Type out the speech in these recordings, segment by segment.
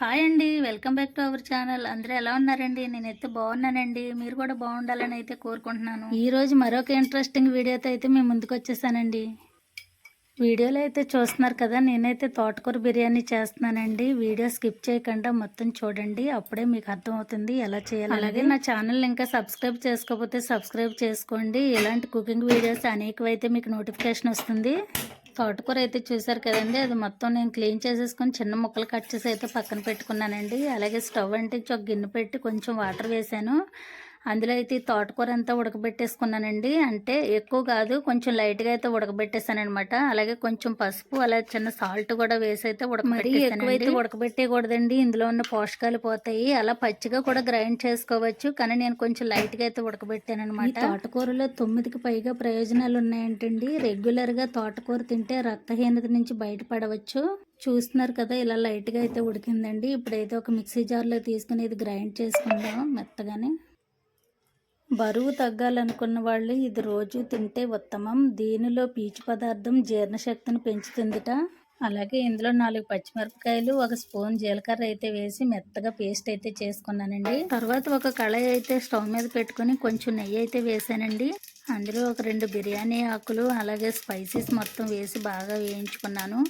Hi అండి welcome back to our channel. అందరూ ఎలా ఉన్నారండి? నేనైతే బాగున్నానండి. మీరు కూడా బాగుండాలని అయితే కోరుకుంటున్నాను. ఈరోజు మరొక ఇంట్రెస్టింగ్ వీడియోతో అయితే మేము ముందుకు వచ్చేసానండి. వీడియోలో అయితే చూస్తున్నారు కదా నేనైతే తోటకూర బిర్యానీ చేస్తున్నానండి. వీడియో స్కిప్ చేయకుండా మొత్తం చూడండి. అప్పుడే మీకు అర్థమవుతుంది ఎలా చేయాలి. అలాగే నా ఛానల్ ఇంకా సబ్స్క్రైబ్ చేసుకోకపోతే సబ్స్క్రైబ్ చేసుకోండి. ఇలాంటి కుకింగ్ వీడియోస్ అనేకవైతే మీకు నోటిఫికేషన్ వస్తుంది. తోటకూర అయితే చూసారు కదండి. అది మొత్తం నేను క్లీన్ చేసేసుకొని చిన్న ముక్కలు కట్ చేసి అయితే పక్కన పెట్టుకున్నానండి. అలాగే స్టవ్ అంటే ఒక గిన్నె పెట్టి కొంచెం వాటర్ వేసాను. అందులో అయితే తోటకూర అంతా ఉడకబెట్టేసుకున్నానండి. అంటే ఎక్కువ కాదు కొంచెం లైట్గా అయితే ఉడకబెట్టేసాను అనమాట అలాగే కొంచెం పసుపు అలా చిన్న సాల్ట్ కూడా వేసి అయితే ఉడకబెట్టి ఎక్కువైతే ఉడకబెట్టేయకూడదండి ఇందులో ఉన్న పోషకాలు పోతాయి. అలా పచ్చిగా కూడా గ్రైండ్ చేసుకోవచ్చు. కానీ నేను కొంచెం లైట్గా అయితే ఉడకబెట్టాను అనమాట తోటకూరలో తొమ్మిదికి పైగా ప్రయోజనాలు ఉన్నాయంటండి. రెగ్యులర్గా తోటకూర తింటే రక్తహీనత నుంచి బయటపడవచ్చు. చూస్తున్నారు కదా ఇలా లైట్గా అయితే ఉడికిందండి. ఇప్పుడైతే ఒక మిక్సీ జార్లో తీసుకుని ఇది గ్రైండ్ చేసుకుందాం మెత్తగానే. బరువు తగ్గాలనుకున్న వాళ్ళు ఇది రోజు తింటే ఉత్తమం. దీనిలో పీచు పదార్థం జీర్ణశక్తిని పెంచుతుందిట? అలాగే ఇందులో నాలుగు పచ్చిమిరపకాయలు ఒక స్పూన్ జీలకర్ర అయితే వేసి మెత్తగా పేస్ట్ అయితే చేసుకున్నానండి. తర్వాత ఒక కళాయి అయితే స్టవ్ మీద పెట్టుకొని కొంచెం నెయ్యి అయితే వేసానండి. అందులో ఒక రెండు బిర్యానీ ఆకులు అలాగే స్పైసెస్ మొత్తం వేసి బాగా వేయించుకున్నాను.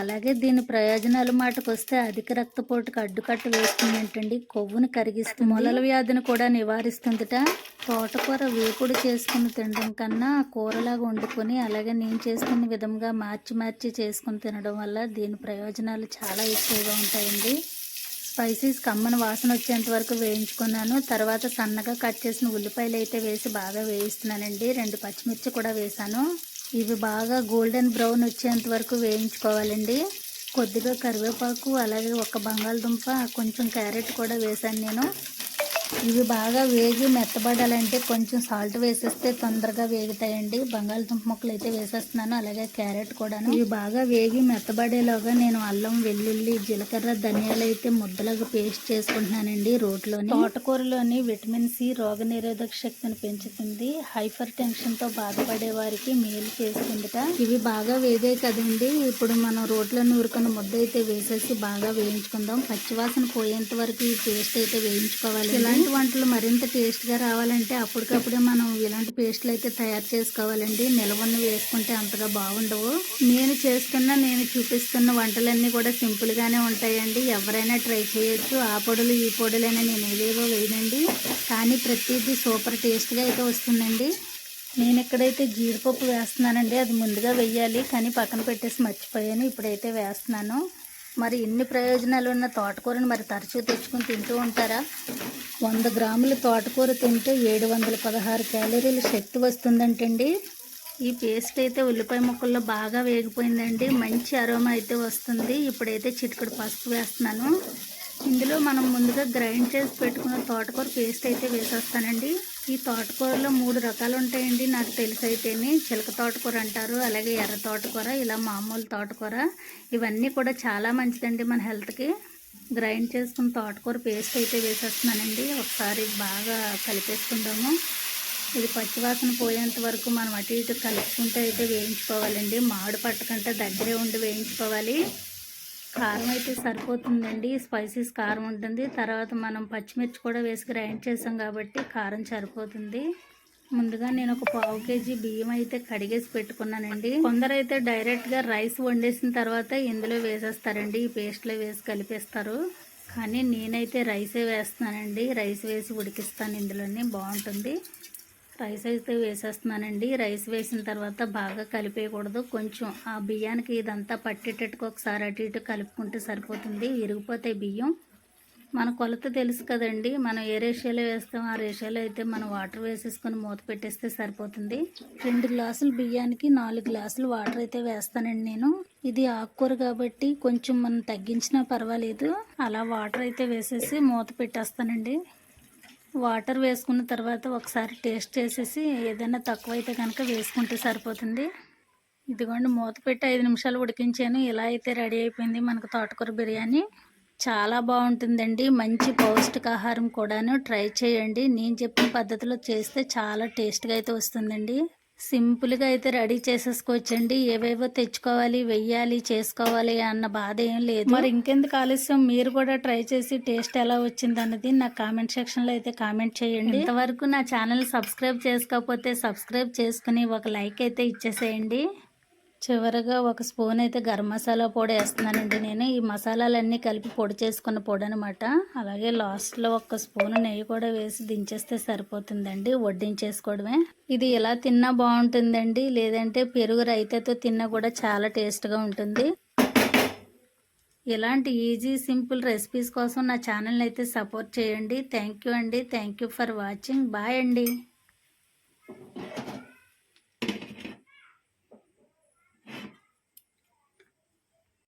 అలాగే దీని ప్రయోజనాలు మాటకు వస్తే అధిక రక్తపోటుకు అడ్డుకట్ట వేస్తుందంటండి కొవ్వును కరిగిస్తుంది మొలల వ్యాధిని కూడా నివారిస్తుందిట. తోటకూర వేపుడు చేసుకుని తినడం కన్నా కూరలాగా వండుకొని అలాగే నేను చేసుకున్న విధంగా మార్చి మార్చి చేసుకుని తినడం వల్ల దీని ప్రయోజనాలు చాలా ఎక్కువగా ఉంటాయండి. స్పైసీస్ కమ్మని వాసన వచ్చేంత వరకు వేయించుకున్నాను. తర్వాత సన్నగా కట్ చేసిన ఉల్లిపాయలు అయితే వేసి బాగా వేయిస్తున్నానండి. రెండు పచ్చిమిర్చి కూడా వేసాను ఇవి బాగా గోల్డెన్ బ్రౌన్ వచ్చేంత వరకు వేయించుకోవాలండి. కొద్దిగా కరివేపాకు అలాగే ఒక బంగాళదుంప కొంచెం క్యారెట్ కూడా వేసాను నేను. ఇవి బాగా వేగి మెత్తబడాలంటే కొంచెం సాల్ట్ వేసేస్తే తొందరగా వేగుతాయండి. బంగాళదుంప ముక్కలు అయితే వేసేస్తున్నాను అలాగే క్యారెట్ కూడాను. ఇవి బాగా వేగి మెత్తబడేలోగా నేను అల్లం వెల్లుల్లి జీలకర్ర ధనియాలు అయితే ముద్దలాగా పేస్ట్ చేసుకుంటున్నానండి రోట్లోని. తోటకూరలోని విటమిన్ సి రోగ నిరోధక శక్తిని పెంచుతుంది. హైపర్ టెన్షన్తో బాధపడే వారికి మేలు చేస్తుందిట. ఇవి బాగా వేగాయి కదండి. ఇప్పుడు మనం రోట్లో నూరుకున్న ముద్ద అయితే వేసేసి బాగా వేయించుకుందాం. పచ్చివాసన పోయేంత వరకు ఈ పేస్ట్ అయితే వేయించుకోవాలి. ఇలాంటి ఇలాంటి వంటలు మరింత టేస్ట్గా రావాలంటే అప్పటికప్పుడే మనం ఇలాంటి పేస్ట్లు అయితే తయారు చేసుకోవాలండి. నిలవన్న వేసుకుంటే అంతగా బాగుండవు. నేను చేస్తున్న నేను చూపిస్తున్న వంటలన్నీ కూడా సింపుల్గానే ఉంటాయండి. ఎవరైనా ట్రై చేయొచ్చు. ఆ పొడులు ఈ పొడులైనా నేను ఏదేవో వేయనండి. కానీ ప్రతిదీ సూపర్ టేస్ట్గా అయితే వస్తుందండి. నేను ఎక్కడైతే జీడిపప్పు వేస్తున్నానండి అది ముందుగా వెయ్యాలి కానీ పక్కన పెట్టేసి మర్చిపోయాను. ఇప్పుడైతే వేస్తున్నాను. మరి ఇన్ని ప్రయోజనాలు ఉన్న తోటకూరను మరి తరచూ తెచ్చుకుని తింటూ ఉంటారా? వంద గ్రాముల తోటకూర తింటే ఏడు వందల పదహారు క్యాలరీల శక్తి వస్తుందంటండి. ఈ పేస్ట్ అయితే ఉల్లిపాయ ముక్కల్లో బాగా వేగిపోయిందండి. మంచి అరోమా అయితే వస్తుంది. ఇప్పుడైతే చిటికడు పసుపు వేస్తున్నాను. ఇందులో మనం ముందుగా గ్రైండ్ చేసి పెట్టుకున్న తోటకూర పేస్ట్ అయితే వేసేస్తానండి. ఈ తోటకూరలో మూడు రకాలు ఉంటాయండి నాకు తెలిసి అయితేనే చిలక తోటకూర అంటారు అలాగే ఎర్ర తోటకూర ఇలా మామూలు తోటకూర. ఇవన్నీ కూడా చాలా మంచిదండి మన హెల్త్కి. గ్రైండ్ చేసుకున్న తోటకూర పేస్ట్ అయితే వేసేస్తున్నానండి. ఒకసారి బాగా కలిపేసుకుందాము. ఇది పచ్చివాసన పోయేంత వరకు మనం అటు ఇటు కలుపుకుంటూ అయితే వేయించుకోవాలండి. మామిడి పట్టకంటే దగ్గరే ఉండి వేయించుకోవాలి. కారం అయితే సరిపోతుందండి. స్పైసీస్ కారం ఉంటుంది. తర్వాత మనం పచ్చిమిర్చి కూడా వేసి గ్రైండ్ చేసాం కాబట్టి కారం సరిపోతుంది. ముందుగా నేను ఒక పావు కేజీ బియ్యం అయితే కడిగేసి పెట్టుకున్నానండి. కొందరైతే డైరెక్ట్గా రైస్ వండేసిన తర్వాత ఇందులో వేసేస్తారండి. ఈ పేస్ట్లో వేసి కలిపేస్తారు. కానీ నేనైతే రైసే వేస్తున్నానండి. రైస్ వేసి ఉడికిస్తాను ఇందులోనే. బాగుంటుంది. రైస్ అయితే వేసేస్తున్నానండి. రైస్ వేసిన తర్వాత బాగా కలిపేయకూడదు. కొంచెం ఆ బియ్యానికి ఇదంతా పట్టేటట్టుకు ఒకసారి అటు ఇటు కలుపుకుంటే సరిపోతుంది. విరిగిపోతాయి బియ్యం. మన కొలత తెలుసు కదండి. మనం ఏ రేషియోలో వేస్తాం ఆ రేషియోలో అయితే మనం వాటర్ వేసేసుకొని మూత పెట్టేస్తే సరిపోతుంది. రెండు గ్లాసులు బియ్యానికి నాలుగు గ్లాసులు వాటర్ అయితే వేస్తానండి నేను. ఇది ఆకుకూర కాబట్టి కొంచెం మనం తగ్గించినా పర్వాలేదు. అలా వాటర్ అయితే వేసేసి మూత పెట్టేస్తానండి. వాటర్ వేసుకున్న తర్వాత ఒకసారి టేస్ట్ చేసేసి ఏదైనా తక్కువ అయితే కనుక వేసుకుంటే సరిపోతుంది. ఇదిగోండి మూత పెట్టి ఐదు నిమిషాలు ఉడికించాను. ఇలా అయితే రెడీ అయిపోయింది మనకు తోటకూర బిర్యానీ. చాలా బాగుంటుందండి. మంచి పౌష్టికాహారం కూడాను. ట్రై చేయండి. నేను చెప్పిన పద్ధతిలో చేస్తే చాలా టేస్ట్గా అయితే వస్తుందండి. సింపుల్గా అయితే రెడీ చేసేసుకోవచ్చండి. ఏవేవో తెచ్చుకోవాలి వెయ్యాలి చేసుకోవాలి అన్న బాధ ఏం లేదు. మరి ఇంకెందుకు ఆలస్యం? మీరు కూడా ట్రై చేసి టేస్ట్ ఎలా వచ్చింది అన్నది నా కామెంట్ సెక్షన్లో అయితే కామెంట్ చేయండి. ఇంతవరకు నా ఛానల్ సబ్స్క్రైబ్ చేసుకోకపోతే సబ్స్క్రైబ్ చేసుకుని ఒక లైక్ అయితే ఇచ్చేసేయండి. చివరగా ఒక స్పూన్ అయితే గరం మసాలా పొడి వేస్తున్నానండి నేను. ఈ మసాలాలన్నీ కలిపి పొడి చేసుకున్న పొడి అనమాట అలాగే లాస్ట్లో ఒక స్పూన్ నెయ్యి కూడా వేసి దించేస్తే సరిపోతుందండి వడ్డించేసుకోవడమే. ఇది ఎలా తిన్నా బాగుంటుందండి లేదంటే పెరుగు రైతాతో తిన్నా కూడా చాలా టేస్ట్గా ఉంటుంది. ఇలాంటి ఈజీ సింపుల్ రెసిపీస్ కోసం నా ఛానల్ని అయితే సపోర్ట్ చేయండి. థ్యాంక్ యూ అండి. Thank you for watching. Bye అండి.